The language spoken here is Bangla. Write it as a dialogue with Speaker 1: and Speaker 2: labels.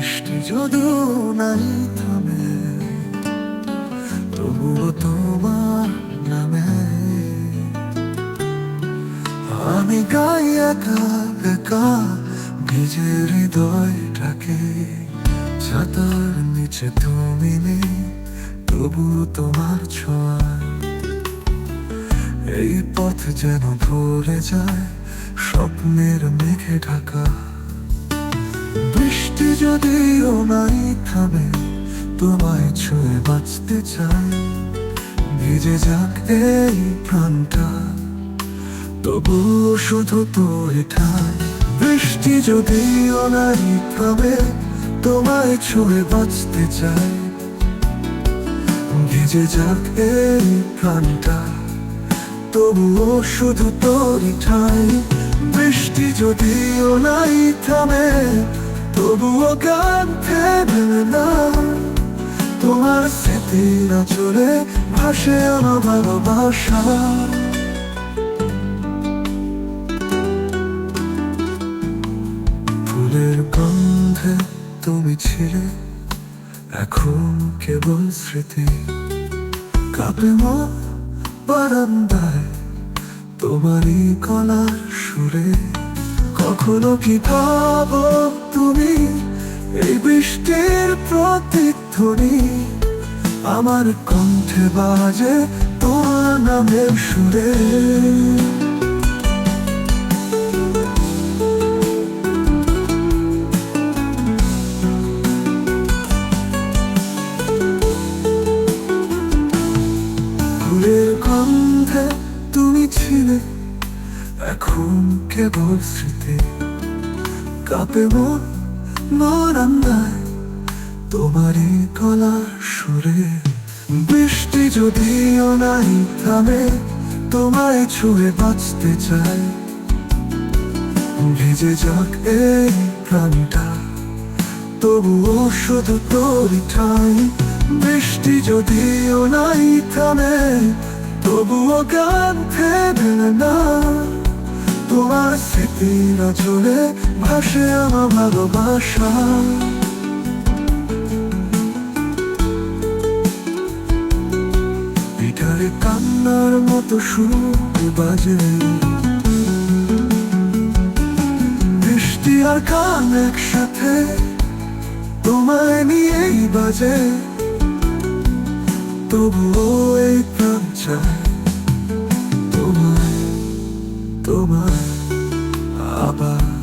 Speaker 1: বৃষ্টি যদিও নাই থামে, তবুও তোমার নামে। আমি গাই একা একা নিজের হৃদয়টাকে, ছাতার নিচে তুমি নেই তবু তোমার ছোঁয়ায় এই পথ যেন ভরে যায়, স্বপ্নের মেঘে ঢাকা। যদিও নাই থামে, তোমায় ছুঁয়ে বাঁচতে চাই। ভিজে যাক এই প্রাণটা তবু শুধু তো ঠাই। বৃষ্টি যদিও নাই থামে, তোমায় ছুঁয়ে বাঁচতে চাই। ভিজে যাক এই প্রাণটা, তবুও শুধু তোরই ঠাই। বৃষ্টি যদিও নাই থামে তোমার স্মৃতি না। চলে ভাসে আমার ভালোবাসা ফুলের গন্ধে তুমি ছিলে, এখন কেবল স্মৃতি। কাপে মন বারান্দায় তোমারই গলার সুরে। কখনো কি ভাব তুমি? এই বৃষ্টির প্রতিধ্বনি আমার কণ্ঠে বাজে তোমার নামের সুরে। কেবল স্মৃতি কাপে মন বারান্দায়। তোমারই গলার সুরে বৃষ্টি যদিও নাই থামে, তোমায় ছুঁয়ে বাঁচতে চাই। ভিজে যাক এই প্রাণটা, তবুও শুধু তোরই ঠাই। বৃষ্টি যদিও নাই থামে, তবুও গান থেমে না। তোমার স্মৃতি না চলে ভাসে আমার ভালোবাসা। গিটারে কান্নার মতো সুর বাজে। বৃষ্টি আর গান একসাথে তোমায় নিয়েই বাজে। তবুও এই প্রাণ চায় তোমার আবার